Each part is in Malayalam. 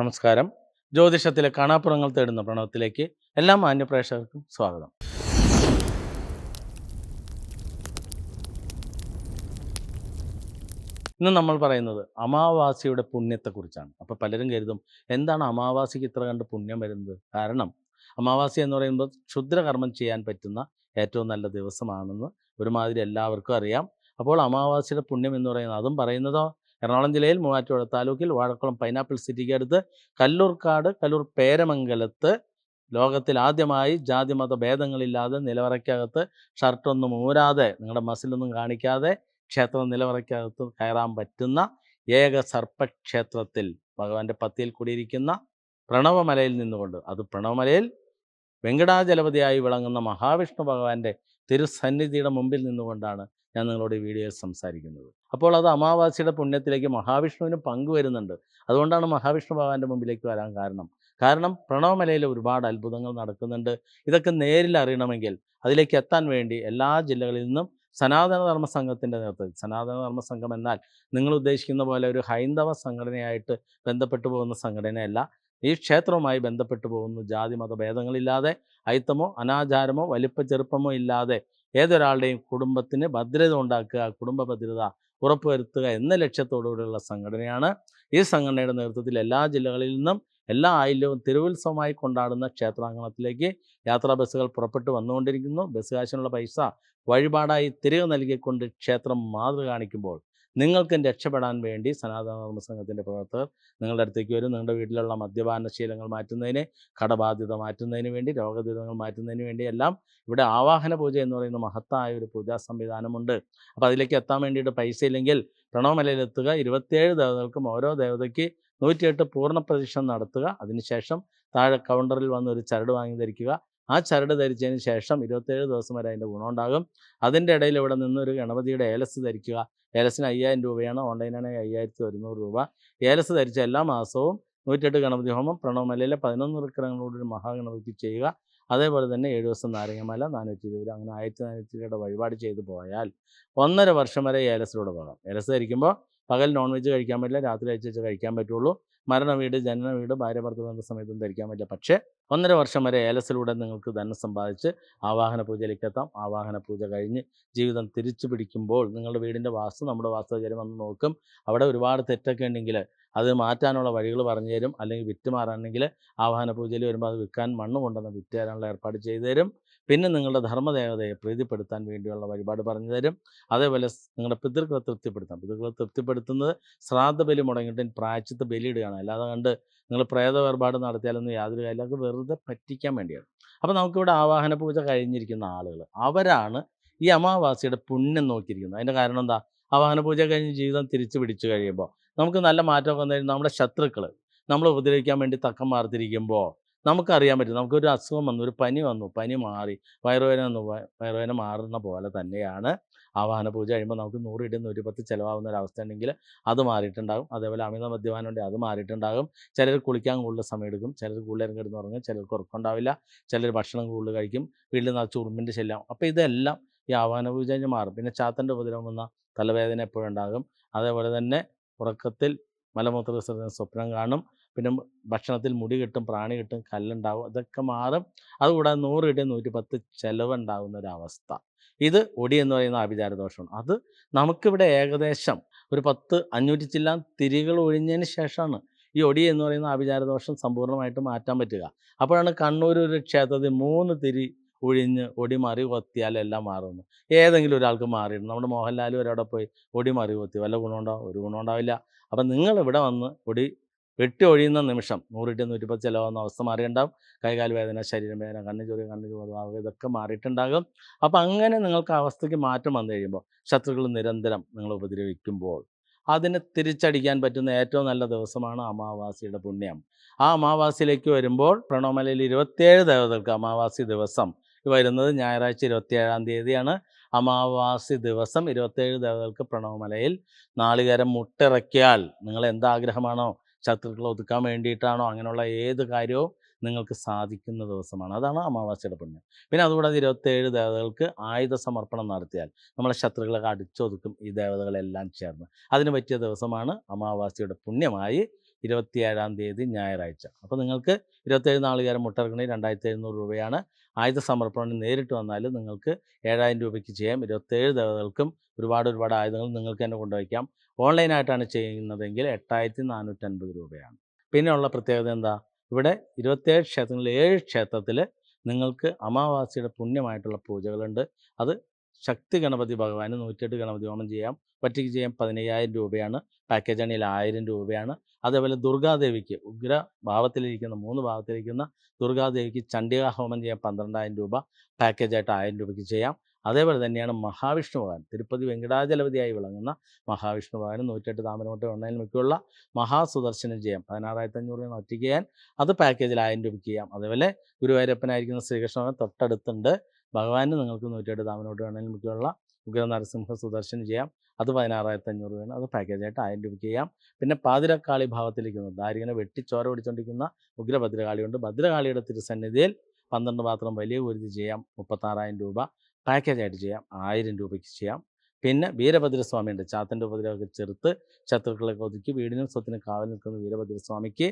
നമസ്കാരം. ജ്യോതിഷത്തിലെ കാണാപ്പുറങ്ങൾ തേടുന്ന പ്രണവത്തിലേക്ക് എല്ലാ മാന്യപ്രേക്ഷകർക്കും സ്വാഗതം. ഇന്ന് നമ്മൾ പറയുന്നത് അമാവാസിയുടെ പുണ്യത്തെക്കുറിച്ചാണ്. അപ്പോൾ പലരും കരുതും എന്താണ് അമാവാസിക്ക് ഇത്ര കണ്ട് പുണ്യം വരുന്നത്? കാരണം അമാവാസി എന്ന് പറയുമ്പോൾ ക്ഷുദ്രകർമ്മം ചെയ്യാൻ പറ്റുന്ന ഏറ്റവും നല്ല ദിവസമാണെന്ന് ഒരുമാതിരി എല്ലാവർക്കും അറിയാം. അപ്പോൾ അമാവാസിയുടെ പുണ്യം എന്ന് പറയുന്നത് അതും പറയുന്നതോ? എറണാകുളം ജില്ലയിൽ മൂവാറ്റുപുഴ താലൂക്കിൽ വാഴക്കുളം പൈനാപ്പിൾ സിറ്റിക്ക് അടുത്ത് കല്ലൂർക്കാട് കല്ലൂർ പേരമംഗലത്ത് ലോകത്തിൽ ആദ്യമായി ജാതിമത ഭേദങ്ങളില്ലാതെ നിലവറയ്ക്കകത്ത് ഷർട്ടൊന്നും ഊരാതെ നിങ്ങളുടെ മസിലൊന്നും കാണിക്കാതെ ക്ഷേത്ര നിലവറയ്ക്കകത്ത് കയറാൻ പറ്റുന്ന ഏക സർപ്പക്ഷേത്രത്തിൽ ഭഗവാന്റെ പത്തിയിൽ കൂടിയിരിക്കുന്ന പ്രണവമലയിൽ നിന്നുകൊണ്ട് അത് പ്രണവമലയിൽ വെങ്കടാചലപതിയായി വിളങ്ങുന്ന മഹാവിഷ്ണു ഭഗവാന്റെ തിരുസന്നിധിയുടെ മുമ്പിൽ നിന്നുകൊണ്ടാണ് ഞാൻ നിങ്ങളോട് ഈ വീഡിയോയിൽ സംസാരിക്കുന്നത്. അപ്പോൾ അത് അമാവാസിയുടെ പുണ്യത്തിലേക്ക് മഹാവിഷ്ണുവിന് പങ്കുവരുന്നുണ്ട് അതുകൊണ്ടാണ് മഹാവിഷ്ണു ഭഗവാന്റെ മുമ്പിലേക്ക് വരാൻ കാരണം. കാരണം പ്രണവമലയിൽ ഒരുപാട് അത്ഭുതങ്ങൾ നടക്കുന്നുണ്ട്. ഇതൊക്കെ നേരിൽ അറിയണമെങ്കിൽ അതിലേക്ക് എത്താൻ വേണ്ടി എല്ലാ ജില്ലകളിൽ നിന്നും സനാതന ധർമ്മ സംഘത്തിന്റെ നേതൃത്വത്തിൽ സനാതന ധർമ്മ സംഘം എന്നാൽ നിങ്ങൾ ഉദ്ദേശിക്കുന്ന പോലെ ഒരു ഹൈന്ദവ സംഘടനയായിട്ട് ബന്ധപ്പെട്ടു പോകുന്ന സംഘടനയല്ല. ഈ ക്ഷേത്രവുമായി ബന്ധപ്പെട്ടു പോകുന്ന ജാതി മതഭേദങ്ങളില്ലാതെ അയിത്തമോ അനാചാരമോ വലിപ്പ ചെറുപ്പമോ ഇല്ലാതെ ഏതൊരാളുടെയും കുടുംബത്തിന് ഭദ്രത ഉണ്ടാക്കുക കുടുംബ ഭദ്രത ഉറപ്പുവരുത്തുക എന്ന ലക്ഷ്യത്തോടുകൂടിയുള്ള സംഘടനയാണ് ഈ സംഘടനയുടെ നേതൃത്വത്തിൽ എല്ലാ ജില്ലകളിൽ നിന്നും എല്ലാ ആയില്യവും തിരുവുത്സവമായി കൊണ്ടാടുന്ന ക്ഷേത്രാങ്കണത്തിലേക്ക് യാത്രാ ബസ്സുകൾ പുറപ്പെട്ടു വന്നുകൊണ്ടിരിക്കുന്നു. ബസ് കാശിനുള്ള പൈസ വഴിപാടായി തിരികെ നൽകിക്കൊണ്ട് ക്ഷേത്രം മാതൃ കാണിക്കുമ്പോൾ നിങ്ങൾക്കും രക്ഷപ്പെടാൻ വേണ്ടി സനാതന ധർമ്മ സംഘത്തിന്റെ പ്രവർത്തകർ നിങ്ങളുടെ അടുത്തേക്ക് വരും. നിങ്ങളുടെ വീട്ടിലുള്ള മദ്യപാന ശീലങ്ങൾ മാറ്റുന്നതിന് കടബാധ്യത മാറ്റുന്നതിന് വേണ്ടി രോഗദുരിതങ്ങൾ മാറ്റുന്നതിന് വേണ്ടി എല്ലാം ഇവിടെ ആവാഹന പൂജ എന്ന് പറയുന്ന മഹത്തായ ഒരു പൂജാ സംവിധാനമുണ്ട്. അപ്പോൾ അതിലേക്ക് എത്താൻ വേണ്ടിയിട്ട് പൈസ ഇല്ലെങ്കിൽ പ്രണവമലയിലെത്തുക. ഇരുപത്തിയേഴ് ദേവതകൾക്കും ഓരോ ദേവതയ്ക്ക് നൂറ്റിയെട്ട് പൂർണ പ്രദക്ഷിണം നടത്തുക. അതിനുശേഷം താഴെ കൗണ്ടറിൽ വന്ന് ഒരു ചരട് വാങ്ങി ധരിക്കുക. ആ ചരട് ധരിച്ചതിന് ശേഷം ഇരുപത്തേഴ് ദിവസം വരെ അതിന്റെ ഗുണമുണ്ടാകും അതിന്റെ ഇടയിൽ ഇവിടെ നിന്ന് ഒരു ഗണപതിയുടെ ഏലസ് ധരിക്കുക. ഏലസിന് അയ്യായിരം രൂപയാണ് ഓൺലൈനാണെങ്കിൽ അയ്യായിരത്തി ഒരുന്നൂറ് രൂപ. ഏലസ് ധരിച്ച എല്ലാ മാസവും നൂറ്റെട്ട് ഗണപതി ഹോമം പ്രണവമലയിലെ പതിനൊന്ന് വൃക്കരങ്ങളോടൊരു മഹാഗണപതിക്ക് ചെയ്യുക. അതേപോലെ തന്നെ ഏഴ് ദിവസം നാരങ്ങമല നാനൂറ്റി ഇരുപത് അങ്ങനെ ആയിരത്തി നാനൂറ്റി രൂപയുടെ വഴിപാട് ചെയ്തു പോയാൽ ഒന്നര വർഷം വരെ ഏലസിലൂടെ പോകാം. ഏലസ് ധരിക്കുമ്പോൾ പകൽ നോൺ വെജ് കഴിക്കാൻ പറ്റില്ല രാത്രി കഴിച്ച് കഴിക്കാൻ പറ്റുള്ളൂ. മരണ വീട് ജനന വീട് ഭാര്യ ഭർത്തൃബന്ധ സമയത്തും ധരിക്കാൻ പറ്റില്ല. പക്ഷേ ഒന്നര വർഷം വരെ ഏലസിലൂടെ നിങ്ങൾക്ക് ധനം സമ്പാദിച്ച് ആവാഹന പൂജയിലേക്ക് എത്താം. ആവാഹന പൂജ കഴിഞ്ഞ് ജീവിതം തിരിച്ചു പിടിക്കുമ്പോൾ നിങ്ങളുടെ വീടിന്റെ വാസ്തു നമ്മുടെ വാസ്തുചര്യം വന്ന് നോക്കും. അവിടെ ഒരുപാട് തെറ്റൊക്കെ ഉണ്ടെങ്കിൽ അത് മാറ്റാനുള്ള വഴികൾ പറഞ്ഞു തരും. അല്ലെങ്കിൽ വിറ്റ് മാറാണെങ്കിൽ ആവാഹന പൂജയിൽ വരുമ്പോൾ അത് വിൽക്കാൻ മണ്ണ് കൊണ്ടുവന്ന് വിറ്റ് തരാനുള്ള ഏർപ്പാട് ചെയ്തു തരും. പിന്നെ നിങ്ങളുടെ ധർമ്മദേവതയെ പ്രീതിപ്പെടുത്താൻ വേണ്ടിയുള്ള വഴിപാട് പറഞ്ഞു തരും. അതേപോലെ നിങ്ങളുടെ പിതൃക്കളെ തൃപ്തിപ്പെടുത്താം. പിതൃക്കളെ തൃപ്തിപ്പെടുത്തുന്നത് ശ്രാദ്ധ ബലി മുടങ്ങിയിട്ട് പ്രായച്ചിത്ത് ബലിയിടുകയാണ്. അല്ലാതെ കണ്ട് നിങ്ങൾ പ്രേത വേർപാട് നടത്തിയാലൊന്നും യാതൊരു കാര്യം അത് വെറുതെ പറ്റിക്കാൻ വേണ്ടിയാണ്. അപ്പോൾ നമുക്കിവിടെ ആവാഹന പൂജ കഴിഞ്ഞിരിക്കുന്ന ആളുകൾ. അവരാണ് ഈ അമാവാസിയുടെ പുണ്യം നോക്കിയിരിക്കുന്നത്. അതിന്റെ കാരണം എന്താ? ആവാഹന പൂജ കഴിഞ്ഞ് ജീവിതം തിരിച്ചു പിടിച്ചു കഴിയുമ്പോൾ നമുക്ക് നല്ല മാറ്റമൊക്കെ വന്നു കഴിഞ്ഞാൽ നമ്മുടെ ശത്രുക്കൾ നമ്മൾ ഉപദ്രവിക്കാൻ വേണ്ടി തക്കം മാർത്തിരിക്കുമ്പോൾ നമുക്കറിയാൻ പറ്റും. നമുക്കൊരു അസുഖം വന്നു ഒരു പനി വന്നു പനി മാറി വയറുവേദന വന്നു വയറുവേദന മാറുന്ന പോലെ തന്നെയാണ് ആവാഹന പൂജ കഴിയുമ്പോൾ നമുക്ക് നൂറ് ഇടി നൂറ്റി പത്ത് ചിലവാകുന്ന ഒരു അവസ്ഥ ഉണ്ടെങ്കിൽ അത് മാറിയിട്ടുണ്ടാകും. അതേപോലെ അമിത മദ്യപാനം ഉണ്ടെങ്കിൽ അത് മാറിയിട്ടുണ്ടാകും. ചിലർ കുളിക്കാൻ കൂടുതൽ സമയം എടുക്കും ചിലർ കൂടുതൽ കിടന്ന് ഉറങ്ങും ചിലർക്ക് ഉറക്കമുണ്ടാവില്ല ചിലർ ഭക്ഷണം കൂടുതൽ കഴിക്കും വീട്ടിൽ നിറച്ച് ഉറുമ്പിന്റെ ശല്യം. അപ്പോൾ ഇതെല്ലാം ഈ ആവാഹന പൂജ കഴിഞ്ഞ് മാറും. പിന്നെ ചാത്തന്റെ ഉപദ്രവം വന്ന തലവേദന എപ്പോഴും ഉണ്ടാകും. അതേപോലെ തന്നെ ഉറക്കത്തിൽ മലമൂത്ര വിസർജന സ്വപ്നം കാണും. പിന്നെ ഭക്ഷണത്തിൽ മുടി കിട്ടും പ്രാണി കിട്ടും കല്ലുണ്ടാവും അതൊക്കെ മാറും. അതുകൂടാതെ നൂറ് ഇടി നൂറ്റി പത്ത് ചിലവുണ്ടാകുന്ന ഒരവസ്ഥ. ഇത് ഒടി എന്ന് പറയുന്ന ആഭിചാര ദോഷമാണ് അത് നമുക്കിവിടെ ഏകദേശം ഒരു പത്ത് അഞ്ഞൂറ്റി ചില്ലാൻ തിരികൾ ഒഴിഞ്ഞതിന് ശേഷമാണ് ഈ ഒടി എന്ന് പറയുന്ന ആഭിചാര ദോഷം സമ്പൂർണമായിട്ട് മാറ്റാൻ പറ്റുക. അപ്പോഴാണ് കണ്ണൂർ ഒരു ക്ഷേത്രത്തിൽ മൂന്ന് തിരി ഒഴിഞ്ഞ് ഒടി മറി കൊത്തിയാൽ എല്ലാം മാറുന്നു. ഏതെങ്കിലും ഒരാൾക്ക് മാറിയിടും. നമ്മുടെ മോഹൻലാലും ഒരവിടെ പോയി ഒടി മറി കൊത്തി വല്ല ഗുണമുണ്ടാവും ഒരു ഗുണമുണ്ടാവില്ല. അപ്പം നിങ്ങൾ ഇവിടെ വന്ന് ഒടി വെട്ടി ഒഴിയുന്ന നിമിഷം നൂറിട്ട് നൂറ്റിപ്പത്ത് ചിലവാകുന്ന അവസ്ഥ മാറിയിട്ടുണ്ടാകും കൈകാൽ വേദന ശരീരം വേദന കണ്ണു ചൊറി കണ്ണു ചുവതാവുക ഇതൊക്കെ മാറിയിട്ടുണ്ടാകും. അപ്പം അങ്ങനെ നിങ്ങൾക്ക് അവസ്ഥയ്ക്ക് മാറ്റം വന്നു കഴിയുമ്പോൾ ശത്രുക്കൾ നിരന്തരം നിങ്ങൾ ഉപദ്രവിക്കുമ്പോൾ അതിനെ തിരിച്ചടിക്കാൻ പറ്റുന്ന ഏറ്റവും നല്ല ദിവസമാണ് അമാവാസിയുടെ പുണ്യം. ആ അമാവാസിയിലേക്ക് വരുമ്പോൾ പ്രണോമലയിൽ ഇരുപത്തിയേഴ് ദേവതകൾക്ക് അമാവാസി ദിവസം. വരുന്നത് ഞായറാഴ്ച ഇരുപത്തിയേഴാം തീയതിയാണ്. അമാവാസി ദിവസം ഇരുപത്തേഴ് ദേവതകൾക്ക് പ്രണവമലയിൽ നാളികേരം മുട്ടിറക്കിയാൽ നിങ്ങൾ എന്താഗ്രഹമാണോ ശത്രുക്കളെ ഒതുക്കാൻ വേണ്ടിയിട്ടാണോ അങ്ങനെയുള്ള ഏത് കാര്യവും നിങ്ങൾക്ക് സാധിക്കുന്ന ദിവസമാണ്. അതാണ് അമാവാസിയുടെ പുണ്യം. പിന്നെ അതുകൂടാതെ ഇരുപത്തേഴ് ദേവതകൾക്ക് ആയുധ സമർപ്പണം നടത്തിയാൽ നമ്മളെ ശത്രുക്കളെ അടിച്ചൊതുക്കും ഈ ദേവതകളെല്ലാം ചേർന്ന്. അതിന് പറ്റിയ ദിവസമാണ് അമാവാസിയുടെ പുണ്യമായി ഇരുപത്തിയേഴാം തീയതി ഞായറാഴ്ച. അപ്പോൾ നിങ്ങൾക്ക് ഇരുപത്തേഴ് നാളുകാരം മുട്ടർക്കണി രണ്ടായിരത്തി എഴുന്നൂറ് രൂപയാണ്. ആയുധ സമർപ്പണം നേരിട്ട് വന്നാൽ നിങ്ങൾക്ക് ഏഴായിരം രൂപയ്ക്ക് ചെയ്യാം. ഇരുപത്തേഴ് ദേവതകൾക്കും ഒരുപാട് ഒരുപാട് ആയുധങ്ങൾ നിങ്ങൾക്ക് തന്നെ കൊണ്ടുവയ്ക്കാം. ഓൺലൈനായിട്ടാണ് ചെയ്യുന്നതെങ്കിൽ എട്ടായിരത്തി നാനൂറ്റൻപത് രൂപയാണ് പിന്നെയുള്ള പ്രത്യേകത എന്താ? ഇവിടെ ഇരുപത്തേഴ് ക്ഷേത്രങ്ങളിൽ ഏഴ് ക്ഷേത്രത്തിൽ നിങ്ങൾക്ക് അമാവാസിയുടെ പുണ്യമായിട്ടുള്ള പൂജകളുണ്ട്. അത് ശക്തി ഗണപതി ഭഗവാന് നൂറ്റെട്ട് ഗണപതി ഹോമം ചെയ്യാം. ഒറ്റയ്ക്ക് ചെയ്യാൻ പതിനയ്യായിരം രൂപയാണ്. പാക്കേജ് ആണെങ്കിൽ ആയിരം രൂപയാണ്. അതേപോലെ ദുർഗാദേവിക്ക് ഉഗ്ര ഭാവത്തിലിരിക്കുന്ന മൂന്ന് ഭാവത്തിലിരിക്കുന്ന ദുർഗാദേവിക്ക് ചണ്ഡിക ഹോമം ചെയ്യാൻ പന്ത്രണ്ടായിരം രൂപ. പാക്കേജായിട്ട് ആയിരം രൂപയ്ക്ക് ചെയ്യാം. അതേപോലെ തന്നെയാണ് മഹാവിഷ്ണു ഭഗവാൻ. തിരുപ്പതി വെങ്കടാചലപതിയായി വിളങ്ങുന്ന മഹാവിഷ്ണു ഭഗവാൻ നൂറ്റെട്ട് താമരമുട്ട എണ്ണയിൽ മിക്കുള്ള മഹാസുദർശനം ചെയ്യാം. പതിനാറായിരത്തി അഞ്ഞൂറ് രൂപ ഒറ്റയ്ക്ക് ചെയ്യാൻ. അത് പാക്കേജിൽ ആയിരം രൂപയ്ക്ക് ചെയ്യാം. അതേപോലെ ഗുരുവായൂരപ്പനായിരിക്കുന്ന ശ്രീകൃഷ്ണ ഭഗവാൻ തൊട്ടടുത്തുണ്ട്. ഭഗവാന് നിങ്ങൾക്ക് നൂറ്റെട്ട് താമനോട്ട് വേണമെങ്കിൽ മുഖ്യമുള്ള ഉഗ്ര നരസിംഹ സുദർശനം ചെയ്യാം. അത് പതിനാറായിരത്തി അഞ്ഞൂറ് രൂപയാണ് അത് പാക്കേജായിട്ട് ആയിരം രൂപയ്ക്ക് ചെയ്യാം. പിന്നെ പാതിരക്കാളി ഭാവത്തിലിരിക്കുന്ന. ദാരികനെ വെട്ടിച്ചോര പിടിച്ചുകൊണ്ടിരിക്കുന്ന ഉഗ്രഭദ്രകാളിയുണ്ട് ഭദ്രകാളിയുടെ തിരുസന്നിധിയിൽ പന്ത്രണ്ട് പാത്രം വലിയ കുരുതി ചെയ്യാം. മുപ്പത്താറായിരം രൂപ പാക്കേജായിട്ട് ചെയ്യാം. ആയിരം രൂപയ്ക്ക് ചെയ്യാം. പിന്നെ വീരഭദ്രസ്വാമിയുണ്ട്. ചാത്തന്റെ ഉപദ്രവമൊക്കെ ചെറുത്ത് ശത്രുക്കളെ ഒതുക്കി വീടിനും സ്വത്തിനും കാവൽ നിൽക്കുന്ന വീരഭദ്രസ്വാമിക്ക്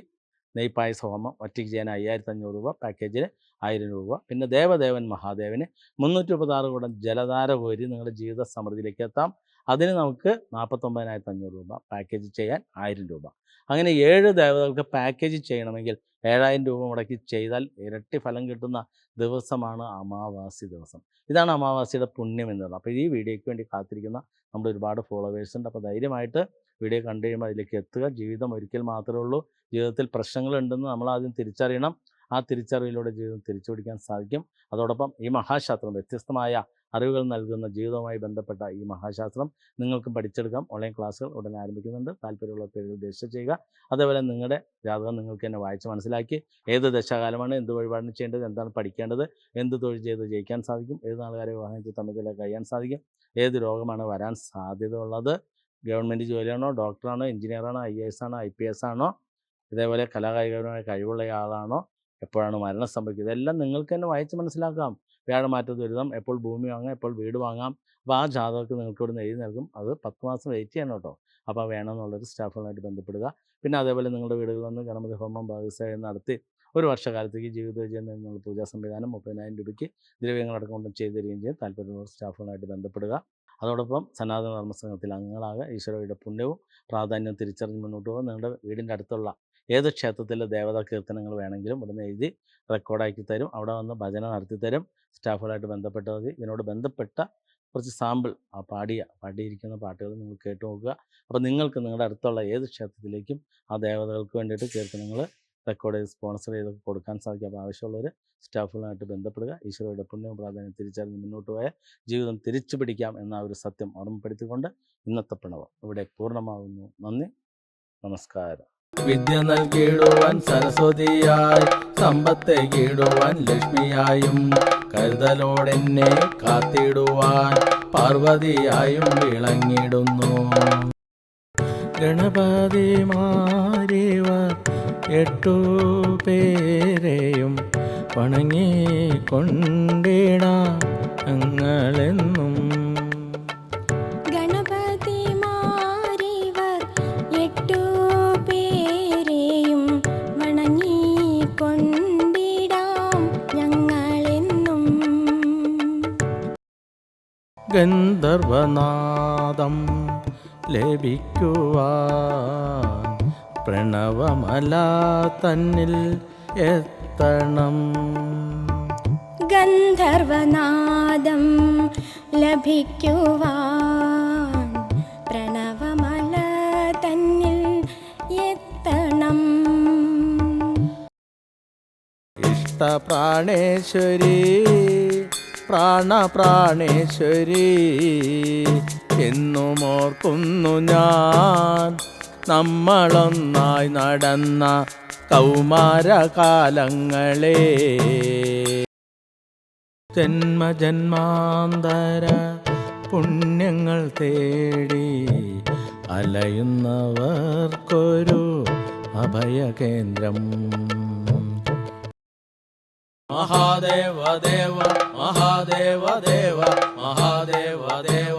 നെയ്പായസ ഹോമം ഒറ്റയ്ക്ക് ചെയ്യാൻ അയ്യായിരത്തി അഞ്ഞൂറ് രൂപ പാക്കേജിന് ആയിരം രൂപ. പിന്നെ ദേവദേവൻ മഹാദേവന് മുന്നൂറ്റി മുപ്പത്താറ് കൂടം ജലധാര കോരി നിങ്ങളുടെ ജീവിത സമൃദ്ധിയിലേക്ക് എത്താം. അതിന് നമുക്ക് നാൽപ്പത്തൊമ്പതിനായിരത്തി അഞ്ഞൂറ് രൂപ പാക്കേജ് ചെയ്യാൻ ആയിരം രൂപ. അങ്ങനെ ഏഴ് ദേവതകൾക്ക് പാക്കേജ് ചെയ്യണമെങ്കിൽ ഏഴായിരം രൂപ മുടക്കി ചെയ്താൽ ഇരട്ടി ഫലം കിട്ടുന്ന ദിവസമാണ് അമാവാസി ദിവസം. ഇതാണ് അമാവാസിയുടെ പുണ്യം എന്നത് അപ്പോൾ ഈ വീഡിയോയ്ക്ക് വേണ്ടി കാത്തിരിക്കുന്ന നമ്മുടെ ഒരുപാട് ഫോളോവേഴ്സ് ഉണ്ട്. അപ്പോൾ ധൈര്യമായിട്ട് വീഡിയോ കണ്ടു കഴിയുമ്പോൾ അതിലേക്ക് എത്തുക. ജീവിതം ഒരിക്കൽ മാത്രമേ ഉള്ളൂ. ജീവിതത്തിൽ പ്രശ്നങ്ങളുണ്ടെന്ന് നമ്മൾ ആദ്യം തിരിച്ചറിയണം. ആ തിരിച്ചറിവിലൂടെ ജീവിതം തിരിച്ചു പിടിക്കാൻ സാധിക്കും. അതോടൊപ്പം ഈ മഹാശാസ്ത്രം വ്യത്യസ്തമായ അറിവുകൾ നൽകുന്ന ജീവിതവുമായി ബന്ധപ്പെട്ട ഈ മഹാശാസ്ത്രം നിങ്ങൾക്കും പഠിച്ചെടുക്കാം. ഓൺലൈൻ ക്ലാസ്സുകൾ ഉടൻ ആരംഭിക്കുന്നുണ്ട്. താല്പര്യമുള്ള പേരുകൾ രജിസ്റ്റർ ചെയ്യുക. അതേപോലെ നിങ്ങളുടെ ജാതകം നിങ്ങൾക്ക് തന്നെ വായിച്ച് മനസ്സിലാക്കി. ഏത് ദശാകാലമാണ് എന്ത് വഴിപാടിന് ചെയ്യേണ്ടത് എന്താണ് പഠിക്കേണ്ടത് എന്ത് തൊഴിൽ ചെയ്ത് ജയിക്കാൻ സാധിക്കും ഏത് നാളുകാരെ വിവാഹം ചെയ്ത് തമ്മിൽ കഴിയാൻ സാധിക്കും ഏത് രോഗമാണ് വരാൻ സാധ്യത ഉള്ളത് ഗവൺമെന്റ് ജോലിയാണോ ഡോക്ടറാണോ എഞ്ചിനീയറാണോ ഐ എ എസ് ആണോ ഐ പി എസ് ആണോ ഇതേപോലെ കലാകായികപരമായ കഴിവുള്ള ആളാണോ എപ്പോഴാണ് മരണം സംഭവിക്കുന്നത് ഇതെല്ലാം നിങ്ങൾക്ക് തന്നെ വായിച്ച് മനസ്സിലാക്കാം. വ്യാഴമാറ്റ ദുരിതം എപ്പോൾ ഭൂമി വാങ്ങാം എപ്പോൾ വീട് വാങ്ങാം. അപ്പോൾ ആ ജാതകർക്ക് നിങ്ങൾക്ക് ഇവിടെ നിന്ന് എഴുതി നൽകും. അത് പത്ത് മാസം വെയിറ്റ് ചെയ്യണം കേട്ടോ. അപ്പോൾ വേണമെന്നുള്ളൊരു സ്റ്റാഫുകളുമായിട്ട് ബന്ധപ്പെടുക. പിന്നെ അതേപോലെ നിങ്ങളുടെ വീടുകളിൽ വന്ന് ഗണപതി ഹോമം ഭാഗസേവ നടത്തി ഒരു വർഷക്കാലത്തേക്ക് ജീവിത വിജയം എന്നുള്ള പൂജാ സംവിധാനം മുപ്പതിനായിരം രൂപയ്ക്ക് ദ്രവ്യങ്ങളടക്കം കൊണ്ടും ചെയ്തു തരികയും ചെയ്യും താല്പര്യമുള്ള സ്റ്റാഫുകളുമായിട്ട് ബന്ധപ്പെടുക. അതോടൊപ്പം സനാതന ധർമ്മസംഘത്തിൽ അംഗങ്ങളാകുക. ഈശ്വരയുടെ പുണ്യവും പ്രാധാന്യവും തിരിച്ചറിഞ്ഞ് മുന്നോട്ട് പോകുക നിങ്ങളുടെ വീടിന്റെ അടുത്തുള്ള ഏത് ക്ഷേത്രത്തിലെ ദേവതാ കീർത്തനങ്ങൾ വേണമെങ്കിലും ഇവിടുന്ന് എഴുതി റെക്കോർഡാക്കി തരും. അവിടെ വന്ന് ഭജന നടത്തി തരും. സ്റ്റാഫുകളായിട്ട് ബന്ധപ്പെട്ട മതി. ഇതിനോട് ബന്ധപ്പെട്ട കുറച്ച് സാമ്പിൾ ആ പാടിയ പാടിയിരിക്കുന്ന പാട്ടുകൾ നിങ്ങൾ കേട്ട് നോക്കുക. അപ്പോൾ നിങ്ങൾക്ക് നിങ്ങളുടെ അടുത്തുള്ള ഏത് ക്ഷേത്രത്തിലേക്കും ആ ദേവതകൾക്ക് വേണ്ടിയിട്ട് കീർത്തനങ്ങൾ റെക്കോർഡ് ചെയ്ത് സ്പോൺസർ ചെയ്ത് കൊടുക്കാൻ സാധിക്കും. അപ്പോൾ ആവശ്യമുള്ളവർ സ്റ്റാഫുകളായിട്ട് ബന്ധപ്പെടുക. ഈശ്വരയുടെ പുണ്യം പ്രാധാന്യം തിരിച്ചറിഞ്ഞ് മുന്നോട്ട് പോയ ജീവിതം തിരിച്ചു പിടിക്കാം എന്ന ഒരു സത്യം ഓർമ്മപ്പെടുത്തിക്കൊണ്ട് ഇന്നത്തെ പ്രണവം ഇവിടെ പൂർണമാകുന്നു നന്ദി. നമസ്കാരം. വിദ്യ നൽകിയിടുവാൻ സരസ്വതിയായി സമ്പത്തെ കീടുവാൻ ലക്ഷ്മിയായും കരുതലോടെന്നെ കാത്തിടുവാൻ പാർവതിയായും വിളങ്ങിടുന്നു ഗണപതി ഗണപതിമാരിവർ എട്ടു പേരെയും വണങ്ങിക്കൊണ്ടിടാം ഞങ്ങളെന്നും ഗന്ധർവനാദം ലഭിക്കുവാൻ പ്രണവമല തന്നിൽ എത്തണം. ഗന്ധർവനാദം ലഭിക്കുവാൻ പ്രണവമല തന്നിൽ എത്തണം ഇഷ്ടപ്രാണേശ്വരി പ്രാണപ്രാണേശ്വരി എന്നും ഓർക്കുന്നു ഞാൻ. നമ്മളൊന്നായി നടന്ന കൗമാരകാലങ്ങളെ. ജന്മജന്മാന്തര പുണ്യങ്ങൾ തേടി അലയുന്നവർക്കൊരു അഭയകേന്ദ്രം. మహాదేవ దేవ మహాదేవ దేవ మహాదేవ దేవ.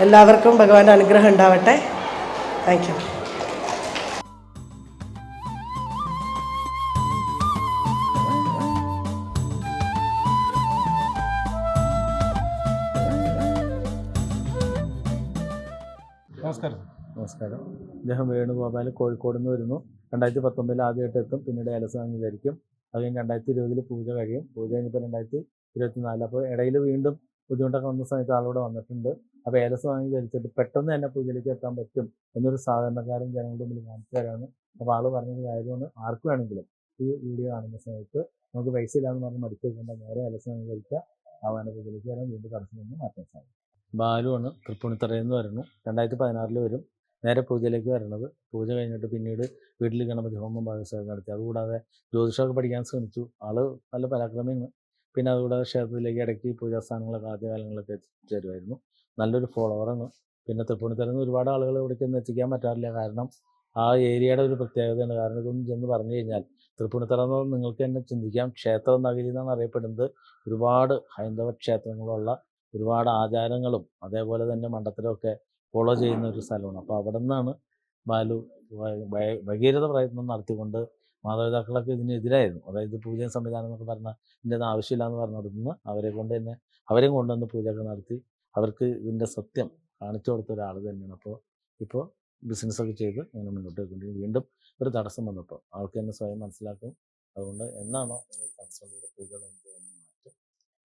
എല്ലാവർക്കും ഭഗവാന്റെ അനുഗ്രഹം ഉണ്ടാവട്ടെ. താങ്ക് യു നമസ്കാരം. നമസ്കാരം. അദ്ദേഹം വേണുഗോപാൽ കോഴിക്കോട് നിന്ന് വരുന്നു. രണ്ടായിരത്തി പത്തൊമ്പതിൽ ആദ്യമായിട്ട് എത്തും. പിന്നീട് ഏലസ്വാമി ധരിക്കും അത് കഴിഞ്ഞ് രണ്ടായിരത്തി ഇരുപതിൽ പൂജ കഴിയും. പൂജ കഴിഞ്ഞപ്പോൾ രണ്ടായിരത്തി ഇരുപത്തി നാല് അപ്പോൾ ഇടയിൽ വീണ്ടും ബുദ്ധിമുട്ടൊക്കെ വന്ന സമയത്ത് ആളിവിടെ വന്നിട്ടുണ്ട്. അപ്പോൾ വാങ്ങി ധരിച്ചിട്ട് പെട്ടെന്ന് തന്നെ പൂജയിലേക്ക് എത്താൻ പറ്റും എന്നൊരു സാധാരണക്കാരൻ ജനങ്ങളുടെ മുമ്പിൽ കാണിച്ചു തരാണ് അപ്പോൾ ആൾ പറഞ്ഞത് കാര്യമാണ് ആർക്ക് വേണമെങ്കിലും ഈ വീഡിയോ കാണുന്ന സമയത്ത് നമുക്ക് പൈസ ഇല്ലാന്ന് പറഞ്ഞ് മടിച്ചു വെക്കേണ്ട നേരെ ഏലസ്വാമി ധരിക്കുക ആവാന പൂജയിലേക്ക് വരാൻ വീണ്ടും തടസ്സം നിന്ന് മാറ്റാൻ സാധിക്കും. ബാലുവാണ് തൃപ്പൂണിത്തറയിൽ നിന്ന് വരുന്നു. രണ്ടായിരത്തി പതിനാറിൽ വരും. നേരെ പൂജയിലേക്ക് വരണത്. പൂജ കഴിഞ്ഞിട്ട് പിന്നീട് വീട്ടിൽ ഗണപതി ഹോമം ഭാഗസ്വരം നടത്തി. അതുകൂടാതെ ജ്യോതിഷമൊക്കെ പഠിക്കാൻ ശ്രമിച്ചു. ആൾ നല്ല പരാക്രമിയാണ്. പിന്നെ അതുകൂടാതെ ക്ഷേത്രത്തിലേക്ക് ഇടയ്ക്ക് പൂജാസ്ഥാനങ്ങളൊക്കെ ആദ്യകാലങ്ങളൊക്കെ എത്തിച്ചേരുമായിരുന്നു നല്ലൊരു ഫോളോവറാണ് പിന്നെ തൃപ്പൂണിത്തറയിൽ നിന്ന് ഒരുപാട് ആളുകൾ ഇവിടേക്ക് ഒന്നും എത്തിക്കാൻ പറ്റാറില്ല കാരണം ആ ഏരിയയുടെ ഒരു പ്രത്യേകതയാണ് കാരണം ഇതൊന്നും ചെന്ന് പറഞ്ഞു കഴിഞ്ഞാൽ തൃപ്പൂണിത്തറ എന്ന് നിങ്ങൾക്ക് തന്നെ ചിന്തിക്കാം ക്ഷേത്ര നഗരി എന്നാണ് അറിയപ്പെടുന്നത് ഒരുപാട് ഹൈന്ദവ ക്ഷേത്രങ്ങളുള്ള ഒരുപാട് ആചാരങ്ങളും അതേപോലെ തന്നെ മണ്ഡലത്തിലൊക്കെ ഫോളോ ചെയ്യുന്ന ഒരു സ്ഥലമാണ് അപ്പോൾ അവിടെ നിന്നാണ് ബാലു ഭഗീരഥ പ്രയത്നം നടത്തിക്കൊണ്ട് മാതാപിതാക്കളൊക്കെ ഇതിനെതിരായിരുന്നു. അതായത് പൂജയും സംവിധാനം എന്നൊക്കെ പറഞ്ഞാൽ ഇതിന്റെ ഒന്നും ആവശ്യമില്ല എന്ന് പറഞ്ഞിടത്തുനിന്ന് അവരെ കൊണ്ട് തന്നെ അവരെയും കൊണ്ടുവന്ന് പൂജയൊക്കെ നടത്തി അവർക്ക് ഇതിന്റെ സത്യം കാണിച്ചു കൊടുത്ത ഒരാൾ തന്നെയാണ്. അപ്പോൾ ഇപ്പോൾ ബിസിനസ്സൊക്കെ ചെയ്ത് അങ്ങനെ മുന്നോട്ട് പോയിക്കൊണ്ടിരിക്കും വീണ്ടും ഒരു തടസ്സം വന്നപ്പോൾ ആൾക്ക് തന്നെ സ്വയം മനസ്സിലാക്കും. അതുകൊണ്ട് എന്നാണോ തടസ്സം? കൂടെ പൂജ